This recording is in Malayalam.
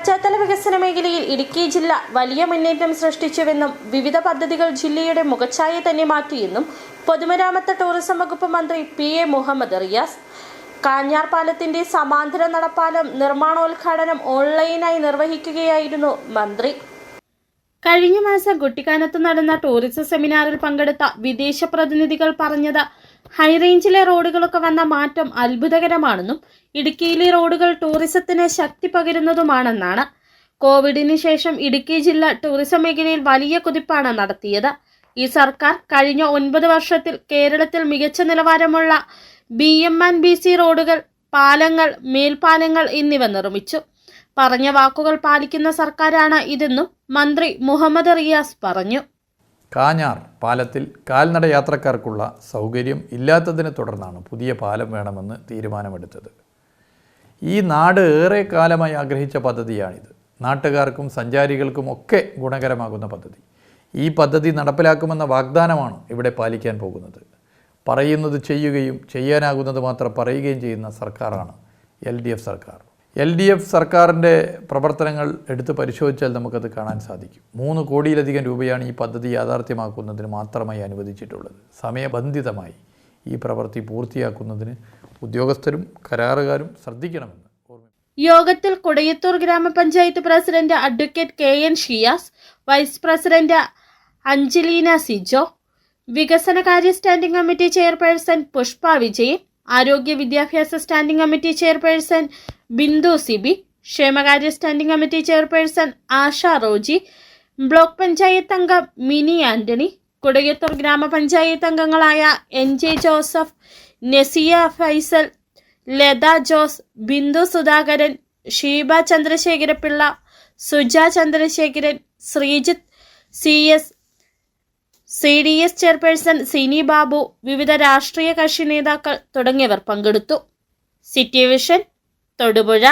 പശ്ചാത്തല വികസന മേഖലയിൽ ഇടുക്കി ജില്ല വലിയ മുന്നേറ്റം സൃഷ്ടിച്ചുവെന്നും വിവിധ പദ്ധതികൾ ജില്ലയുടെ മുഖച്ഛായ തന്നെ മാറ്റിയെന്നും പൊതുമരാമത്ത് ടൂറിസം വകുപ്പ് മന്ത്രി പി എ മുഹമ്മദ് റിയാസ് കാഞ്ഞാർ പാലത്തിന്റെ സമാന്തര നടപ്പാലം നിർമ്മാണോദ്ഘാടനം ഓൺലൈനായി നിർവഹിക്കുകയായിരുന്നു മന്ത്രി. കഴിഞ്ഞ മാസം കുട്ടിക്കാനത്ത് നടന്ന ടൂറിസം സെമിനാറിൽ പങ്കെടുത്ത വിദേശ പ്രതിനിധികൾ പറഞ്ഞത് ഹൈറേഞ്ചിലെ റോഡുകളൊക്കെ വന്ന മാറ്റം അത്ഭുതകരമാണെന്നും ഇടുക്കിയിലെ റോഡുകൾ ടൂറിസത്തിന് ശക്തി പകരുന്നതുമാണെന്നാണ്. കോവിഡിന് ശേഷം ഇടുക്കി ജില്ല ടൂറിസം മേഖലയിൽ വലിയ കുതിപ്പാണ് നടത്തിയത്. ഈ സർക്കാർ കഴിഞ്ഞ ഒൻപത് വർഷത്തിൽ കേരളത്തിൽ മികച്ച നിലവാരമുള്ള ബി എം ബി സി റോഡുകൾ പാലങ്ങൾ മേൽപ്പാലങ്ങൾ എന്നിവ നിർമ്മിച്ചു. പറഞ്ഞ വാക്കുകൾ പാലിക്കുന്ന സർക്കാരാണ് ഇതെന്നും മന്ത്രി മുഹമ്മദ് റിയാസ് പറഞ്ഞു. കാഞ്ഞാർ പാലത്തിൽ കാൽനട യാത്രക്കാർക്കുള്ള സൗകര്യം ഇല്ലാത്തതിനെ തുടർന്നാണ് പുതിയ പാലം വേണമെന്ന് തീരുമാനമെടുത്തത്. ഈ നാട് ഏറെ കാലമായി ആഗ്രഹിച്ച പദ്ധതിയാണിത്. നാട്ടുകാർക്കും സഞ്ചാരികൾക്കും ഒക്കെ ഗുണകരമാകുന്ന പദ്ധതി. ഈ പദ്ധതി നടപ്പിലാക്കുമെന്ന വാഗ്ദാനമാണ് ഇവിടെ പാലിക്കാൻ പോകുന്നത്. പറയുന്നത് ചെയ്യുകയും ചെയ്യാനാകുന്നത് മാത്രം പറയുകയും ചെയ്യുന്ന സർക്കാരാണ് എൽ സർക്കാർ. എൽ ഡി എഫ് സർക്കാരിന്റെ പ്രവർത്തനങ്ങൾ എടുത്ത് പരിശോധിച്ചാൽ നമുക്കത് കാണാൻ സാധിക്കും. മൂന്ന് കോടിയിലധികം രൂപയാണ് ഈ പദ്ധതി യാഥാർത്ഥ്യമാക്കുന്നതിന് മാത്രമായി അനുവദിച്ചിട്ടുള്ളത്. സമയബന്ധിതമായി ഈ പ്രവൃത്തി പൂർത്തിയാക്കുന്നതിന് ഉദ്യോഗസ്ഥരും കരാറുകാരും ശ്രദ്ധിക്കണമെന്ന് യോഗത്തിൽ കൊടയത്തൂർ ഗ്രാമപഞ്ചായത്ത് president advocate K N Shiyas vice president Anjalina Sijo വികസന കാര്യ standing committee chairperson Pushpa Vijayan ആരോഗ്യ വിദ്യാഭ്യാസ standing committee chairperson Bindu Sibi ക്ഷേമകാര്യ standing committee chairperson Asha Roji block panchayat അംഗം മിനി ആന്റണി കൊടയത്തൂർ ഗ്രാമപഞ്ചായത്ത് അംഗങ്ങളായ N J Joseph Nesiya Faisal Latha Jose Bindu Sudhakaran Sheeba Chandrasekharapillai Suja Chandrasekharan Sreejith C S C D S chairperson Sini Babu വിവിധ രാഷ്ട്രീയ കക്ഷി നേതാക്കൾ തുടങ്ങിയവർ പങ്കെടുത്തു. City vision Thodupuzha